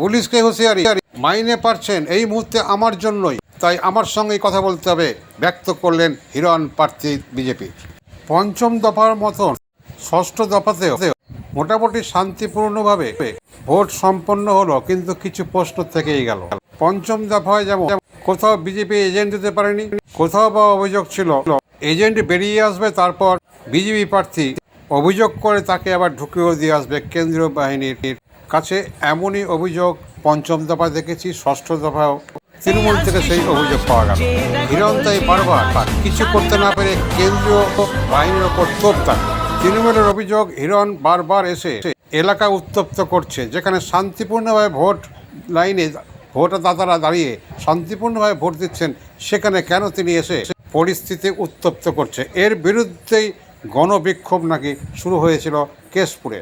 পুলিশকে হুঁশিয়ারি। মাইনে পাচ্ছেন এই মুহূর্তে আমার জন্যই। তাই আমার সঙ্গেই কথা বলতে হবে, ব্যক্ত করলেন হিরণ প্রার্থী বিজেপির পঞ্চম দফার মতন ষষ্ঠ দফাতেও মোটামুটি শান্তিপূর্ণভাবে ভোট সম্পন্ন হলো, কিন্তু কিছু প্রশ্ন থেকেই গেল। পঞ্চম দফায় যেমন কোথাও বিজেপি এজেন্ট দিতে পারেনি, কোথাও বা অভিযোগ ছিল, এজেন্ট বেরিয়ে আসবে, তারপর বিজেপি প্রার্থী অভিযোগ করে তাকে আবার ঢুকিয়েও দিয়ে আসবে কেন্দ্রীয় বাহিনীর কাছে এমনই অভিযোগ পঞ্চম দফায় দেখেছি, ষষ্ঠ দফাও তৃণমূল থেকে সেই অভিযোগ পাওয়া গেল। হিরণ তাই বারবার কিছু করতে না পেরে কেন্দ্রীয় বাহিনীর ওপর তোপ তৃণমূলের অভিযোগ, হিরণ বারবার এসে এলাকা উত্তপ্ত করছে, যেখানে শান্তিপূর্ণভাবে ভোট লাইনে ভোটদাতারা দাঁড়িয়ে শান্তিপূর্ণভাবে ভোট দিচ্ছেন, সেখানে কেন তিনি এসে পরিস্থিতি উত্তপ্ত করছে? এর বিরুদ্ধেই গণবিক্ষোভ নাকি শুরু হয়েছিল কেশপুরে?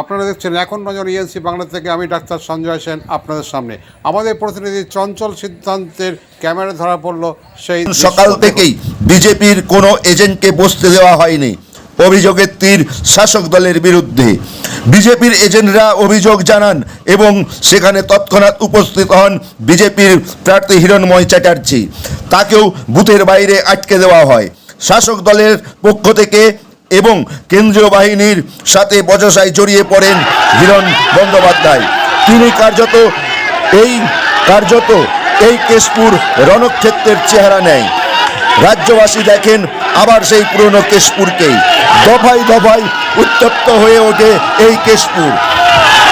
আপনারা দেখছেন এখন নজর ইএনসি বাংলা থেকে আমি ডাক্তার সঞ্জয় সেন আপনাদের সামনে। আমাদের প্রতিনিধি চঞ্চল সিদ্ধান্তের ক্যামেরা ধরা পড়ল সেই সকাল থেকেই বিজেপির কোনো এজেন্টকে বসতে দেওয়া হয়নি। অভিযোগের তীর শাসক দলের বিরুদ্ধে। বিজেপির এজেন্টরা অভিযোগ জানান এবং সেখানে তৎক্ষণাৎ উপস্থিত হন বিজেপির প্রার্থী হিরণময় চ্যাটার্জি। তাকেও বুথের বাইরে আটকে দেওয়া হয়। শাসক দলের পক্ষ থেকে এবং কেন্দ্রীয় বাহিনীর সাথে বচসায় জড়িয়ে পড়েন হিরণ বন্দ্যোপাধ্যায়। তিনি কার্যত এই কার্যত এই কেশপুর রণক্ষেত্রের চেহারা নেয়। রাজ্যবাসী দেখেন আবার সেই পুরনো কেশপুরকেই। দফায় দফায় উত্তপ্ত হয়ে ওঠে এই কেশপুর।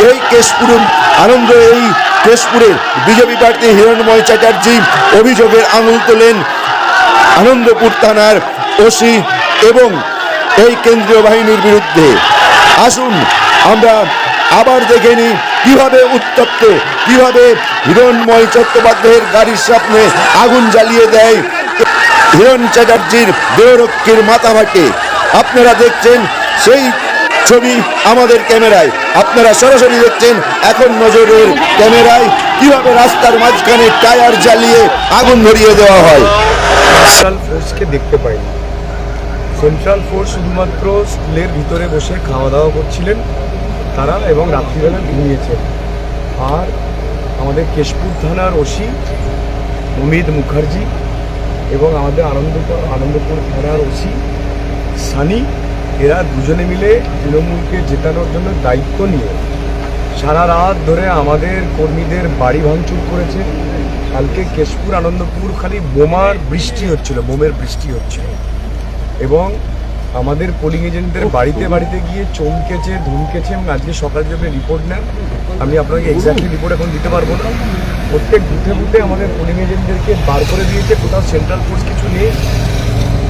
এই কেশপুর আনন্দ, এই কেশপুরের বিজেপি প্রার্থী হিরণময় চ্যাটার্জি অভিযোগের আঙুল তোলেন আনন্দপুর থানার ওসি এবং এই কেন্দ্রীয় বাহিনীর বিরুদ্ধে। আসুন, আমরা আবার দেখে নিই কীভাবে উত্তপ্ত, কীভাবে হিরণময় চট্টোপাধ্যায়ের গাড়ির সামনে আগুন জ্বালিয়ে দেয় হিরণ চ্যাটার্জির দেহরক্ষীর মাথাভাটে। আপনারা দেখছেন সেই ছবি আমাদের ক্যামেরায়। আপনারা সরাসরি দেখছেন এখন নজরের ক্যামেরায় কীভাবে রাস্তার মাঝখানে টায়ার জ্বালিয়ে আগুন ধরিয়ে দেওয়া হয়। দেখতে পাইনি। সেন্ট্রাল ফোর্স শুধুমাত্র স্কুলের ভিতরে বসে খাওয়া দাওয়া করছিলেন তারা এবং রাত্রিবেলা ঘুমিয়েছেন। আর আমাদের কেশপুর থানার ওসি অমিত মুখার্জি এবং আমাদের আনন্দপুর আনন্দপুর থানার ওসি সানি, এরা দুজনে মিলে তৃণমূলকে জেতানোর জন্য দায়িত্ব নিয়ে সারা রাত ধরে আমাদের কর্মীদের বাড়ি ভাঙচুর করেছে। কালকে কেশপুর, আনন্দপুর খালি বোমার বৃষ্টি হচ্ছিল, বোমের বৃষ্টি হচ্ছিল। এবং আমাদের পোলিং এজেন্টদের বাড়িতে বাড়িতে গিয়ে চমকেছে ধমকেছে এবং আজকে সকালে যদি রিপোর্ট নেন আমি আপনাকে এক্স্যাক্টলি রিপোর্ট এখন দিতে পারব না। প্রত্যেক বুথে বুথে আমাদের পোলিং এজেন্টদেরকে বার করে দিয়েছে কোথাও সেন্ট্রাল ফোর্স কিছু নেই।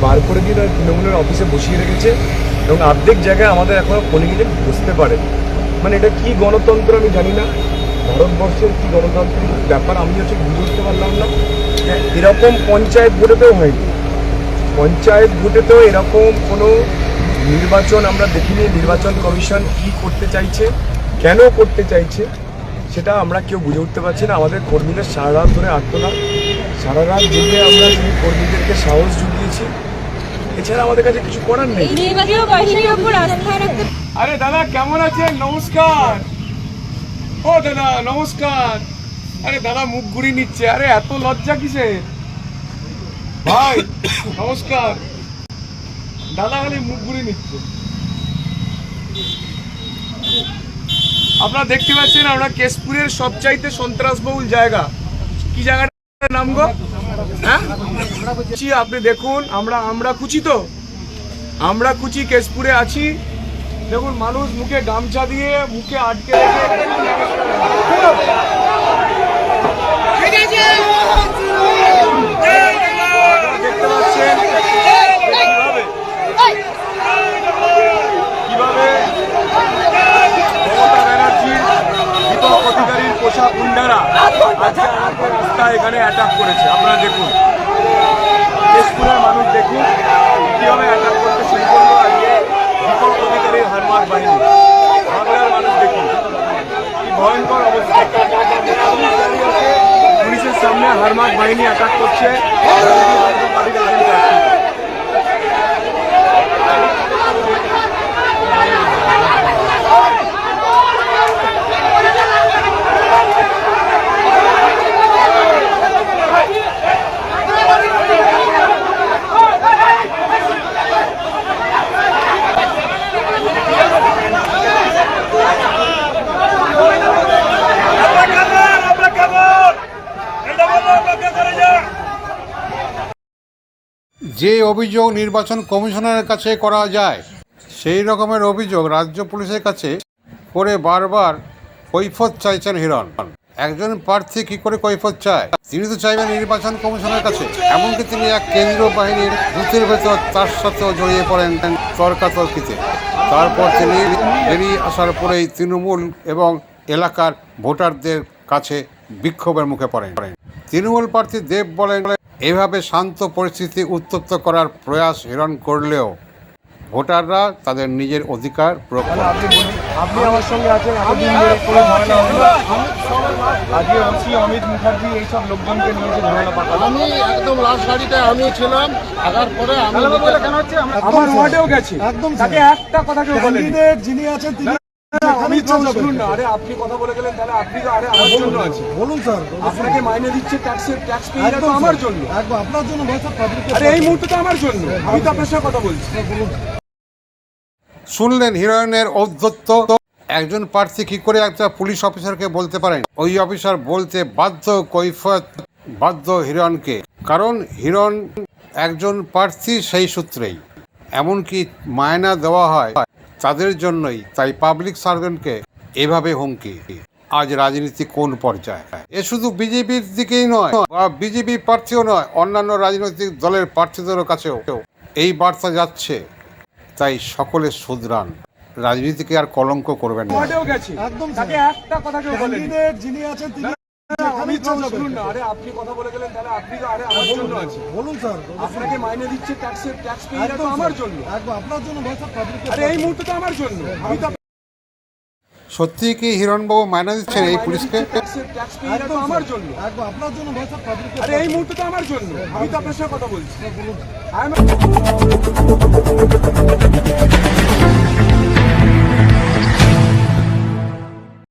বার করে দিয়ে তারা তৃণমূলের অফিসে বসিয়ে রেখেছে এবং অর্ধেক জায়গায় আমাদের এখনও পোলিং এজেন্ট বসতে পারে। মানে এটা কি গণতন্ত্র আমি জানি না। ভারতবর্ষের কি গণতান্ত্রিক ব্যাপার আমি হচ্ছে বুঝে উঠতে পারলাম না। যে এরকম পঞ্চায়েত ভোটেতেও হয়নি। পঞ্চায়েত ভোটে তো এরকম কোনো নির্বাচন আমরা দেখিনি নির্বাচন কমিশন কি করতে চাইছে কেন করতে চাইছে সেটা আমরা কেউ বুঝে উঠতে পারছি না। আমাদের কর্মীদের সারা রাত ধরে আত্মনাথ সারা রাত জেগে আমরা সেই কর্মীদেরকে সাহস জুগিয়েছি। এছাড়া আমাদের কাছে কিছু করার নেই। আরে দাদা কেমন আছেন? নমস্কার। ও দাদা নমস্কার। আরে দাদা মুখ ঘুরিয়ে নিচ্ছে। আরে এত লজ্জা কিসের? ভাই নমস্কার। দাদা খালি মুখ ঘুরিয়ে নিচ্ছে। আপনারা দেখতে পাচ্ছেন আমরা কেশপুরের সবচাইতে সন্ত্রাসবহুল জায়গা। কি জায়গাটার নাম গো? হ্যাঁ? আপনি দেখুন আমরা আমরা কুচি তো। আমরা কুচি কেশপুরে আছি। দেখুন মানুষ মুখে গামছা দিয়ে মুখে আটকে রেখে পাচ্ছেন কীভাবে কীভাবে অধিকারীর পোশাক গুন্ডারা এখানে অ্যাটাক করেছে? আপনারা দেখুন। কেশপুরের মানুষ দেখুন, কীভাবে অ্যাটাক করতে শুরু করল আজকে অধিকারীর হারমার বাহিনী। বাংলার মানুষ দেখুন, কি ভয়ঙ্কর পুলিশের সামনে হারমার বাহিনী অ্যাটাক করছে। যে অভিযোগ নির্বাচন কমিশনারের কাছে করা যায়, সেই রকমের অভিযোগ রাজ্য পুলিশের কাছে করে বারবার কৈফত চাইছেন হিরণ। একজন প্রার্থী কি করে কৈফত চায়? তিনি তো চাইবেন নির্বাচন কমিশনের কাছে। এমনকি তিনি এক কেন্দ্রীয় বাহিনীর বুথের ভেতর তার সাথেও জড়িয়ে পড়েন তর্কাতর্কিতে। তারপর তিনি বেরিয়ে আসার পরেই তৃণমূল এবং এলাকার ভোটারদের কাছে বিক্ষোভের মুখে পড়েন। তৃণমূল প্রার্থী দেব বলেন এভাবে শান্ত পরিস্থিতি উত্তপ্ত করার প্রয়াস হিরণ করলেও ভোটাররা তাদের নিজের অধিকার প্রয়োগ তাহলে আপনি আমার সঙ্গে আছেন এতদিন ধরে কোনো ঝামেলা হলো না। আজকে ওসি অমিত মুখার্জি এইসব লোকজনকে নিয়ে এসে ঝামেলা পাঠালো আমি একদম লাস্ট গাড়িটায় আমিও ছিলাম থাকার পরে আমি আমার ওয়ার্ডেও গেছে। একদম তাকে একটা কথা কেউ বলেনি। যিনি আছেন তিনি আমি তো শুনুন না আরে আপনি কথা বলে গেলেন তাহলে আপনি তো আরে আমার জন্য আছে বলুন স্যার আপনাকে মাইনে দিচ্ছে ট্যাক্সের ট্যাক্স পেয়ে তো আমার জন্য। একদম আপনার জন্য ভাই স্যার পাবলিক আরে এই মুহূর্তে তো আমার জন্য। আমি তো আপনার সাথে কথা বলছি। শুনলেন হিরোইনের ঔদ্ধত্য একজন প্রার্থী কি করে একটা পুলিশ অফিসারকে বলতে পারেন? ওই অফিসার বলতে বাধ্য কৈফত বাধ্য হিরণকে কারণ হিরণ একজন প্রার্থী সেই সূত্রেই। এমনকি মায়না দেওয়া হয়। তাদের জন্যই তাই পাবলিক সার্ভেন্টকে এভাবে হুমকি। আজ রাজনীতি কোন পর্যায়ে? এ শুধু বিজেপির দিকেই নয় বা বিজেপি প্রার্থীও নয় অন্যান্য রাজনৈতিক দলের প্রার্থীদেরও কাছেও। এই বার্তা যাচ্ছে তাই সকলে শুধরান। রাজনীতিকে আর কলঙ্ক করবেন না। একদম একটা কথা কেউ বলেনি। ক্যান্ডিডেট যিনি আছেন তিনি আমি শুনুন না। আরে আপনি কথা বলে গেলেন তাহলে আপনি তো আরে আমার জন্য আছে বলুন স্যার আপনাকে মাইনে দিচ্ছে ট্যাক্সের ট্যাক্স পেয়ে তো আমার জন্য। একদম আপনার জন্য ভাই স্যার পাবলিক আরে এই মুহূর্তে তো আমার জন্য। আমি তো সত্যি কি হিরণবাবু মায়না দিচ্ছেন এই পুলিশকে? আমার জন্য। আপনার জন্য আরে এই মুহূর্তে তো আমার জন্য। আমি তো আপনার সাথে কথা বলছি। আমি